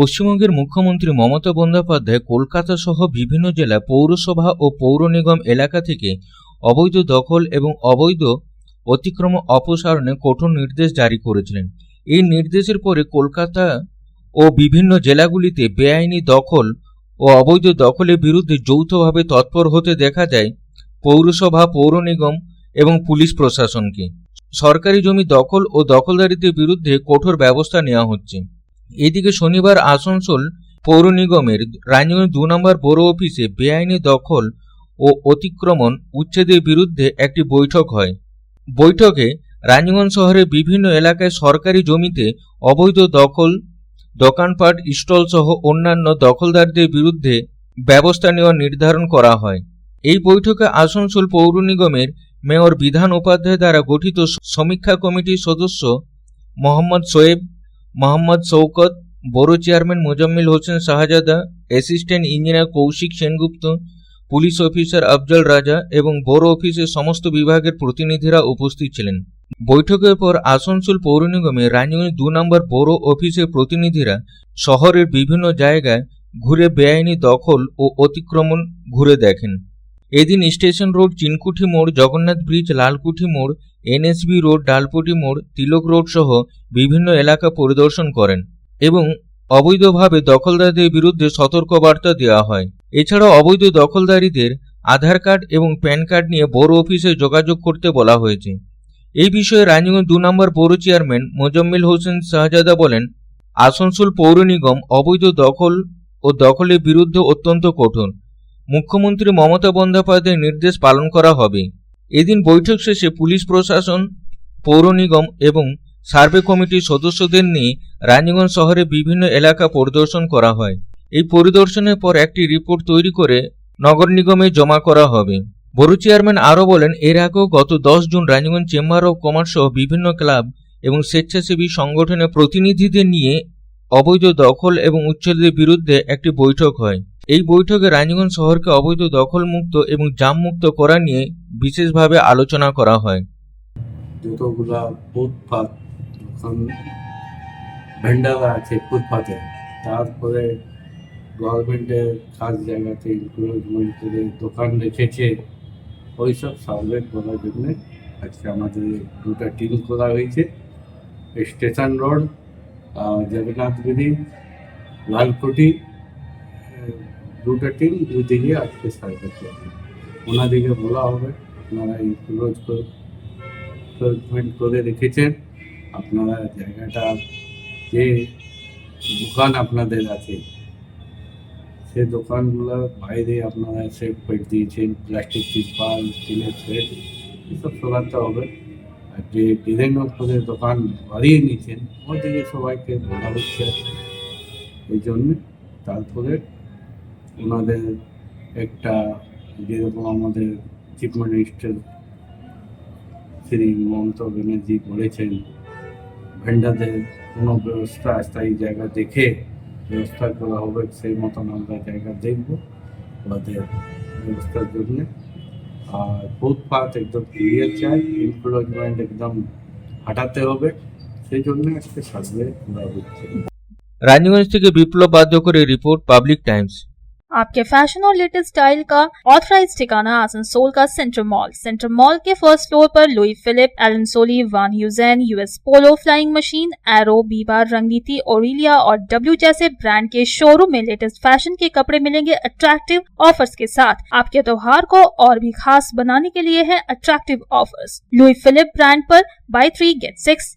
পশ্চিমবঙ্গের মুখ্যমন্ত্রী মমতা বন্দ্যোপাধ্যায় কলকাতা সহ বিভিন্ন জেলা পৌরসভা ও পৌর নিগম এলাকা থেকে অবৈধ দখল এবং অবৈধ অতিক্রম অপসারণে কঠোর নির্দেশ জারি করেছিলেন। এই নির্দেশের পরে কলকাতা ও বিভিন্ন জেলাগুলিতে বেআইনি দখল ও অবৈধ দখলের বিরুদ্ধে যৌথভাবে তৎপর হতে দেখা যায় পৌরসভা, পৌর নিগম এবং পুলিশ প্রশাসনকে। সরকারি জমি দখল ও দখলদারিদের বিরুদ্ধে কঠোর ব্যবস্থা নেওয়া হচ্ছে। এদিকে শনিবার আসানসোল পৌর নিগমের রানীগঞ্জ দু নম্বর বড় অফিসে বেআইনি দখল ও অতিক্রমণ উচ্ছেদের বিরুদ্ধে একটি বৈঠক হয়। বৈঠকে রানীগঞ্জ শহরের বিভিন্ন এলাকায় সরকারি জমিতে অবৈধ দখল, দোকানপাট, স্টল সহ অন্যান্য দখলদারদের বিরুদ্ধে ব্যবস্থা নেওয়া নির্ধারণ করা হয়। এই বৈঠকে আসানসোল পৌর নিগমের মেয়র বিধান উপাধ্যায় দ্বারা গঠিত সমীক্ষা কমিটির সদস্য মোহাম্মদ সোয়েব মোহাম্মদ শৌকত বড় chairman Mozammil Hossain Shahzada, assistant engineer Kaushik Sengupta, police officer Afzal Raja এবং বড় অফিসের সমস্ত বিভাগের প্রতিনিধিরা উপস্থিত ছিলেন। বৈঠকের পর আসানসোল পৌর নিগমে রানীগঞ্জ দু নম্বর বড় অফিসের প্রতিনিধিরা শহরের বিভিন্ন জায়গায় ঘুরে বেআইনি দখল ও অতিক্রমণ ঘুরে দেখেন। এদিন স্টেশন রোড, চিনকুঠি মোড়, জগন্নাথ ব্রিজ, লালকুঠি মোড়, এনএসবি রোড, ডালপুটি মোড়, তিলক রোড সহ বিভিন্ন এলাকা পরিদর্শন করেন এবং অবৈধভাবে দখলদারদের বিরুদ্ধে সতর্কবার্তা দেওয়া হয়। এছাড়াও অবৈধ দখলদারীদের আধার কার্ড এবং প্যান কার্ড নিয়ে বড় অফিসে যোগাযোগ করতে বলা হয়েছে। এই বিষয়ে রানীগঞ্জ দু নম্বর পৌর চেয়ারম্যান মোজাম্মিল হোসেন শাহজাদা বলেন, আসানসোল পৌর নিগম অবৈধ দখল ও দখলের বিরুদ্ধে অত্যন্ত কঠোর। মুখ্যমন্ত্রী মমতা বন্দ্যোপাধ্যায়ের নির্দেশ পালন করা হবে। এদিন বৈঠক শেষে পুলিশ প্রশাসন, পৌর নিগম এবং সার্ভে কমিটির সদস্যদের নিয়ে রানীগঞ্জ শহরে বিভিন্ন এলাকা পরিদর্শন করা হয়। এই পরিদর্শনের পর একটি রিপোর্ট তৈরি করে নগর নিগমে জমা করা হবে। বড় চেয়ারম্যান আরও বলেন, এর আগেও গত দশ June Raniganj chamber of commerce সহ বিভিন্ন ক্লাব এবং স্বেচ্ছাসেবী সংগঠনের প্রতিনিধিদের নিয়ে অবৈধ দখল এবং উচ্ছেদের বিরুদ্ধে একটি বৈঠক হয়। এই বৈঠকে রানীগঞ্জ শহরকে অবৈধ দখলমুক্ত এবং জামমুক্ত করা নিয়ে বিশেষভাবে আলোচনা করা হয়। যতগুলা ফুটপাত ভেন্ডার আছে ফুটপাতে, তারপরে গভর্নমেন্টের কাজ জায়গাতে ইনক্রোচমেন্ট করে দোকান রেখেছে, ওইসব সার্ভে করার জন্য আজকে আমাদের দুটা টিম করা হয়েছে। স্টেশন রোড জগন্নাথগিরি লালকুটি দুটো টিম দুদিকে আজকে সার্ভে করবে ওনাদিকে বলা হবে, আপনারা করে ডেভেলপমেন্ট করে রেখেছেন আপনারা জায়গাটা, যে দোকান আপনাদের আছে সে দোকানগুলোর বাইরে আপনারা সেট করে দিয়েছেন প্লাস্টিক তিরপাল স্টিলের সেট এসব সরাতে হবে। আর যে ডিজাইন করে দোকান বাড়িয়ে নিয়েছেন ওদিকে সবাইকে বলা হচ্ছে। এই জন্যে তারপরে ওনাদের একটা যেরকম আমাদের চিফ মিনিস্টার শ্রী মমতা ব্যানার্জি বলেছেন, ভেন্ডারদের কোনো ব্যবস্থা স্থায়ী জায়গা দেখে ব্যবস্থা করা হবে, সেই মতন আমরা জায়গা দেখব ওদের ব্যবস্থার জন্যে। আর ফুটপাথ একদম ক্লিয়ার চাই এনক্রোচমেন্ট একদম হাঁটাতে হবে, সেই জন্য আজকে সার্ভে করা হচ্ছে। রানীগঞ্জ থেকে বিপ্লব করে রিপোর্ট, পাবলিক টাইমস। आपके फ़ैशन और लेटेस्ट स्टाइल का ऑथराइज ठिकाना आसनसोल का सेंट्रल मॉल सेंट्रल मॉल के फ़र्स्ट फ्लोर पर Louis Philippe Allen Solly Van Heusen US Polo Flying Machine Arrow Biba Rangriti Aurelia और डब्ल्यू जैसे ब्रांड के शोरूम में लेटेस्ट फ़ैशन के कपड़े मिलेंगे अट्रैक्टिव ऑफर्स के साथ। आपके त्योहार को और भी खास बनाने के लिए है attractive offers Louis Philippe brand पर buy three get six